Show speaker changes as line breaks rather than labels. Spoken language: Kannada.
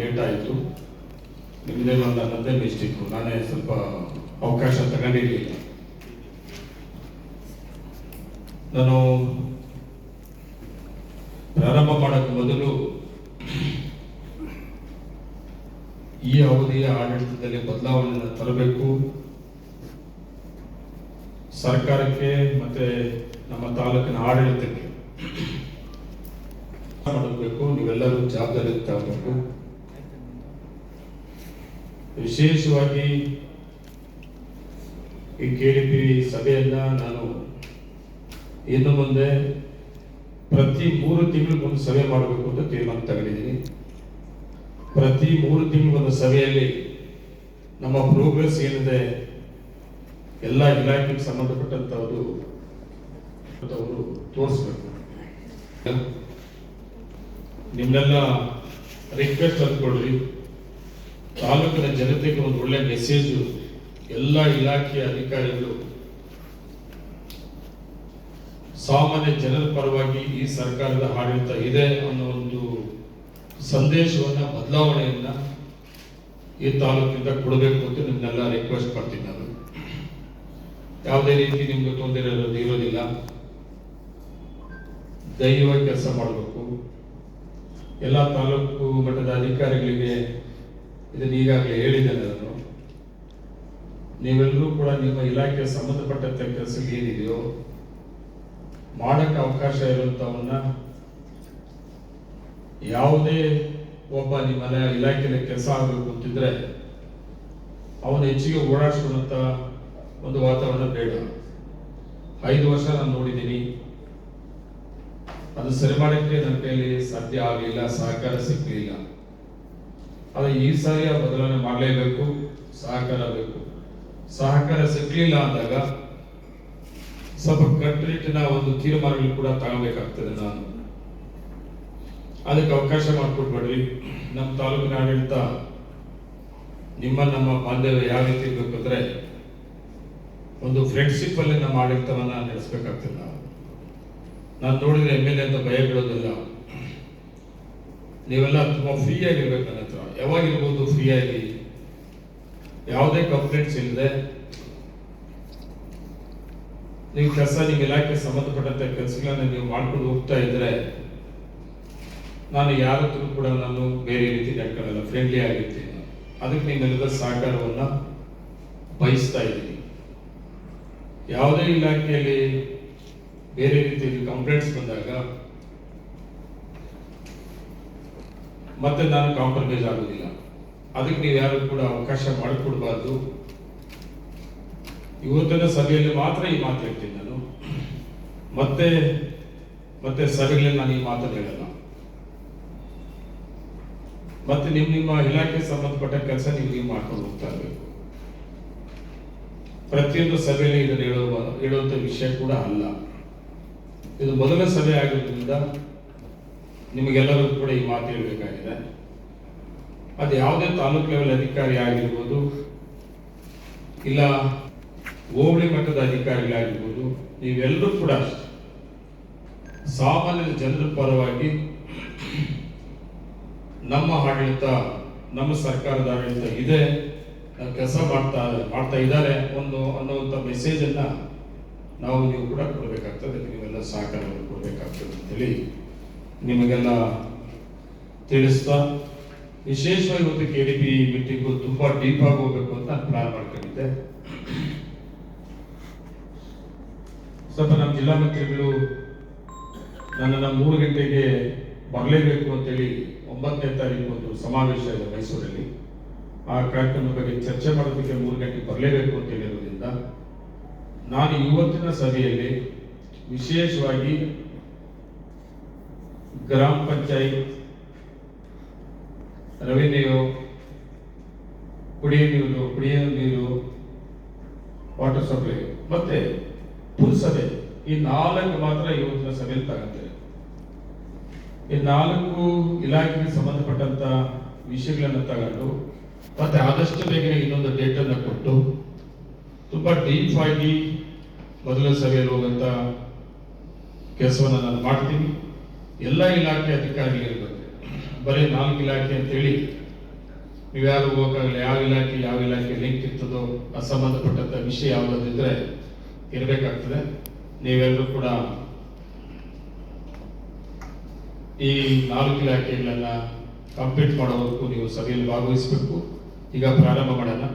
ಲೇಟ್ ಆಯಿತು ನಿಮ್ಮದೇ ಒಂದು ಅನ್ನೋದೇ ಮಿಸ್ಟೇಕು. ನಾನೇ ಸ್ವಲ್ಪ ಅವಕಾಶ ತಗೊಂಡಿರಲಿಲ್ಲ ನಾನು ಪ್ರಾರಂಭ ಮಾಡೋಕ್ಕೆ ಮೊದಲು ಈ ಅವಧಿಯ ಆಡಳಿತದಲ್ಲಿ ಬದಲಾವಣೆಯನ್ನು ತರಬೇಕು. ಸರ್ಕಾರಕ್ಕೆ ಮತ್ತೆ ನಮ್ಮ ತಾಲೂಕಿನ ಆಡಳಿತಕ್ಕೆ ಮಾಡಬೇಕು. ನೀವೆಲ್ಲರೂ ಜವಾಬ್ದಾರಿ ತಗೋಬೇಕು ವಿಶೇಷವಾಗಿ ಈ ಕೆ ಡಿ ಪಿ ಸಭೆಯನ್ನ ನಾನು ಇನ್ನು ಮುಂದೆ ಪ್ರತಿ ಮೂರು ತಿಂಗಳಿಗೊಂದು ಸಭೆ ಮಾಡಬೇಕು ಅಂತ ತೀರ್ಮಾನ ತಗೊಂಡಿದ್ದೀನಿ. ಪ್ರತಿ ಮೂರು ತಿಂಗಳಿಗೊಂದು ಸಭೆಯಲ್ಲಿ ನಮ್ಮ ಪ್ರೋಗ್ರೆಸ್ ಏನಿದೆ, ಎಲ್ಲ ಇಲಾಖೆಗೆ ಸಂಬಂಧಪಟ್ಟಂತವರು ಅವರು ತೋರಿಸ್ಬೇಕು. ನಿಮ್ಮೆಲ್ಲ ರಿಕ್ವೆಸ್ಟ್ ಅಂದ್ಕೊಳ್ರಿ ತಾಲೂಕಿನ ಜನತೆಗೆ ಒಂದು ಒಳ್ಳೆ ಮೆಸೇಜ್ ಎಲ್ಲ ಇಲಾಖೆಯ ಅಧಿಕಾರಿಗಳು, ಸಾಮಾನ್ಯ ಜನರ ಪರವಾಗಿ ಈ ಸರ್ಕಾರದ ಆಡಳಿತ ಇದೆ ಅನ್ನೋ ಒಂದು ಸಂದೇಶವನ್ನ, ಬದಲಾವಣೆಯನ್ನ ಈ ತಾಲೂಕಿಂದ ಕೊಡಬೇಕು ಅಂತ ನಿಮ್ನೆಲ್ಲ ರಿಕ್ವೆಸ್ಟ್ ಮಾಡ್ತೀನಿ ನಾನು. ಯಾವುದೇ ರೀತಿ ನಿಮ್ಗೆ ತೊಂದರೆ ಇರೋದು ಇರೋದಿಲ್ಲ. ದೈವ ಕೆಲಸ ಮಾಡಬೇಕು. ಎಲ್ಲ ತಾಲೂಕು ಮಟ್ಟದ ಅಧಿಕಾರಿಗಳಿಗೆ ಇದನ್ನ ಈಗಾಗಲೇ ಹೇಳಿದ್ದೇನೆ ನಾನು. ನೀವೆಲ್ಲರೂ ಕೂಡ ನಿಮ್ಮ ಇಲಾಖೆಗೆ ಸಂಬಂಧಪಟ್ಟಂತ ಕೆಲಸ ಏನಿದೆಯೋ ಮಾಡಕ್ಕೆ ಅವಕಾಶ ಇರುವಂತವನ್ನ ಯಾವುದೇ ಒಬ್ಬ ನಿಮ್ಮ ಇಲಾಖೆಯಲ್ಲಿ ಕೆಲಸ ಆಗಬೇಕು ಅಂತಿದ್ರೆ ಅವನು ಹೆಚ್ಚಿಗೆ ಓಡಾಡಿಸ್ಕೊಳ್ಳುವಂತ ಒಂದು ವಾತಾವರಣ ಬೇಡ. ಐದು ವರ್ಷ ನಾನು ನೋಡಿದ್ದೀನಿ. ಅದು ಸರಿ ಮಾಡಕ್ಕೆ ನನ್ನ ಕೈಯಲ್ಲಿ ಸಾಧ್ಯ ಆಗಲಿಲ್ಲ, ಸಹಕಾರ ಸಿಕ್ಕಲಿಲ್ಲ ಆದರೆ ಈ ಸಾರಿಯ ಬದಲಾವಣೆ ಮಾಡಲೇಬೇಕು ಸಹಕಾರ ಬೇಕು ಸಹಕಾರ ಸಿಕ್ಕಲಿಲ್ಲ ಅಂದಾಗ ಸ್ವಲ್ಪ ಕಟ್ಟುನಿಟ್ಟಿನ ಒಂದು ತೀರ್ಮಾನಗಳು ಕೂಡ ತಗೋಬೇಕಾಗ್ತದೆ ನಾನು. ಅದಕ್ಕೆ ಅವಕಾಶ ಮಾಡಿಕೊಡ್ಬೇಡ್ರಿ ನಮ್ಮ ತಾಲೂಕಿನ ಆಡಳಿತ ನಿಮ್ಮ ನಮ್ಮ ಬಾಂಧವ್ಯ ಯಾವ ರೀತಿ ಇರಬೇಕು ಅಂದ್ರೆ ಒಂದು ಫ್ರೆಂಡ್ಶಿಪ್ ಅಲ್ಲಿ ನಮ್ಮ ಆಡಳಿತವನ್ನ ನಡೆಸಬೇಕಾಗ್ತದೆ ನಾವು. ನಾನು ನೋಡಿದ್ರೆ ಎಂ ಎಲ್ ಎ ಅಂತ ಭಯ ಬೀಳೋದಿಲ್ಲ ನೀವೆಲ್ಲ ತುಂಬ ಫ್ರೀ ಆಗಿರ್ಬೇಕು ನನ್ನ ಯಾವಾಗಿರ್ಬೋದು ಫ್ರೀ ಆಗಿ ಯಾವುದೇ ಕಂಪ್ಲೇಂಟ್ಸ್ ಇಲ್ಲದೆ ನಿಮ್ಮ ಕೆಲಸ, ನಿಮ್ಮ ಇಲಾಖೆ ಸಂಬಂಧಪಟ್ಟಂತ ಕೆಲಸಗಳನ್ನ ನೀವು ಮಾಡ್ಕೊಂಡು ಹೋಗ್ತಾ ಇದ್ರೆ ನಾನು ಯಾರ ಹತ್ರ ಕೂಡ ನಾನು ಬೇರೆ ರೀತಿ ನಡ್ಕೊಳ್ಳಲ್ಲ ಫ್ರೆಂಡ್ಲಿ ಆಗಿರ್ತೀನಿ. ಅದಕ್ಕೆ ನಿಮ್ಮೆಲ್ಲ ಸಹಕಾರವನ್ನ ಬಯಸ್ತಾ ಇದ್ದೀನಿ ಯಾವುದೇ ಇಲಾಖೆಯಲ್ಲಿ ಬೇರೆ ರೀತಿಯಲ್ಲಿ ಕಂಪ್ಲೇಂಟ್ಸ್ ಬಂದಾಗ ಮತ್ತೆ ನಾನು ಕಾಂಪ್ರಮೈಸ್ ಆಗೋದಿಲ್ಲ. ಅದಕ್ಕೆ ನೀವು ಯಾರು ಕೂಡ ಅವಕಾಶ ಮಾಡಿಕೊಡ್ಬಾರ್ದು. ಇವತ್ತಿನ ಸಭೆಯಲ್ಲಿ ಮಾತ್ರ ಈ ಮಾತು ಹೇಳ್ತೀನಿ ನಾನು. ಮತ್ತೆ ಮತ್ತೆ ಸಭೆಗಳಲ್ಲಿ ನಾನು ಈ ಮಾತನ್ನು ಹೇಳಲ್ಲ. ಮತ್ತೆ ನಿಮ್, ನಿಮ್ಮ ಇಲಾಖೆ ಸಂಬಂಧಪಟ್ಟ ಕೆಲಸ ನೀವು ನೀವು ಮಾಡ್ಕೊಂಡು ಹೋಗ್ತಾ ಇರಬೇಕು. ಪ್ರತಿಯೊಂದು ಸಭೆಯಲ್ಲಿ ಇದನ್ನು ಹೇಳುವ, ಹೇಳುವಂತ ವಿಷಯ ಕೂಡ ಅಲ್ಲ. ಇದು ಮೊದಲ ಸಭೆ ಆಗಿರೋದ್ರಿಂದ ನಿಮಗೆಲ್ಲರೂ ಕೂಡ ಈ ಮಾತು ಹೇಳಬೇಕಾಗಿದೆ ಅದು ಯಾವುದೇ ತಾಲೂಕು ಲೆವೆಲ್ ಅಧಿಕಾರಿ ಆಗಿರ್ಬೋದು, ಇಲ್ಲ ಹೋಬಳಿ ಮಟ್ಟದ ಅಧಿಕಾರಿಗಳಾಗಿರ್ಬೋದು, ನೀವೆಲ್ಲರೂ ಕೂಡ. ಸಾಮಾನ್ಯ ಜನರ ಪರವಾಗಿ ನಮ್ಮ ಆಡಳಿತ, ನಮ್ಮ ಸರ್ಕಾರದ ಆಡಳಿತ ಇದೆ, ಕೆಲಸ ಮಾಡ್ತಾ ಮಾಡ್ತಾ ಇದ್ದಾರೆ ಒಂದು ಅನ್ನುವಂಥ ಮೆಸೇಜ್ ಅನ್ನ ನಾವು ನೀವು ಕೂಡ ಕೊಡಬೇಕಾಗ್ತದೆ, ನೀವೆಲ್ಲ ಸಹಕಾರವನ್ನು ಕೊಡಬೇಕಾಗ್ತದೆ ಅಂತೇಳಿ ನಿಮಗೆಲ್ಲ ತಿಳಿಸ್ತಾ, ವಿಶೇಷವಾಗಿ ಇವತ್ತು ಕೆ ಡಿ ಪಿ ಮೀಟಿಂಗು ತುಂಬಾ ಡೀಪ್ ಆಗಿ ಹೋಗ್ಬೇಕು ಅಂತ ನಾನು ಪ್ಲಾನ್ ಮಾಡ್ಕೊಂಡಿದ್ದೆ. ಸ್ವಲ್ಪ ನಮ್ಮ ಜಿಲ್ಲಾ ಮಂತ್ರಿಗಳು ನನ್ನನ್ನು ಮೂರು ಗಂಟೆಗೆ ಬರಲೇಬೇಕು ಅಂತೇಳಿ ಒಂಬತ್ತನೇ ತಾರೀಕು ಒಂದು ಸಮಾವೇಶ ಇದೆ ಮೈಸೂರಲ್ಲಿ. ಆ ಕಾರ್ಯಕ್ರಮದ ಬಗ್ಗೆ ಚರ್ಚೆ ಮಾಡೋದಕ್ಕೆ ಮೂರು ಗಂಟೆಗೆ ಬರಲೇಬೇಕು ಅಂತ ಹೇಳಿರೋದ್ರಿಂದ ನಾನು ಇವತ್ತಿನ ಸಭೆಯಲ್ಲಿ ವಿಶೇಷವಾಗಿ ಗ್ರಾಮ ಪಂಚಾಯತ್, ರೆವಿನ್ಯೂ, ಕುಡಿಯ ನೀರು ಕುಡಿಯ ನೀರು, ವಾಟರ್ ಸಪ್ಲೈ, ಮತ್ತೆ ಪುರಸಭೆ ಈ ನಾಲ್ಕು ಮಾತ್ರ ಇವತ್ತಿನ ಸಭೆಯಲ್ಲಿ ತಗೊಂತೇವೆ. ಈ ನಾಲ್ಕು ಇಲಾಖೆಗೆ ಸಂಬಂಧಪಟ್ಟಂತ ವಿಷಯಗಳನ್ನು ತಗೊಂಡು, ಮತ್ತೆ ಆದಷ್ಟು ಬೇಗನೆ ಇನ್ನೊಂದು ಡೇಟ್ ಅನ್ನು ಕೊಟ್ಟು, ತುಂಬಾ ಡೀಪ್ ಆಗಿ ಮೊದಲ ಸಭೆಯಲ್ಲಿ ಹೋಗಂತ ಕೆಲಸವನ್ನು ನಾನು ಮಾಡ್ತೀನಿ. ಎಲ್ಲ ಇಲಾಖೆ ಅಧಿಕಾರಿಗಳಿರ್ಬೇಕು ಬರೀ ನಾಲ್ಕು ಇಲಾಖೆ ಅಂತೇಳಿ ನೀವ್ಯಾರು ಹೋಗಕ್ಕಾಗಲ್ಲ, ಯಾವ ಇಲಾಖೆ ಯಾವ ಇಲಾಖೆ ಲಿಂಕ್ ಇರ್ತದೋ ಅಸಂಬಂಧಪಟ್ಟಂತ ವಿಷಯ ಯಾವುದಾದಿದ್ರೆ ಇರಬೇಕಾಗ್ತದೆ. ನೀವೆಲ್ಲರೂ ಕೂಡ ಈ ನಾಲ್ಕು ಇಲಾಖೆಗಳನ್ನ ಕಂಪ್ಲೀಟ್ ಮಾಡೋವರೆಗೂ ನೀವು ಸಭೆಯಲ್ಲಿ ಭಾಗವಹಿಸಬೇಕು. ಈಗ ಪ್ರಾರಂಭ ಮಾಡೋಣ.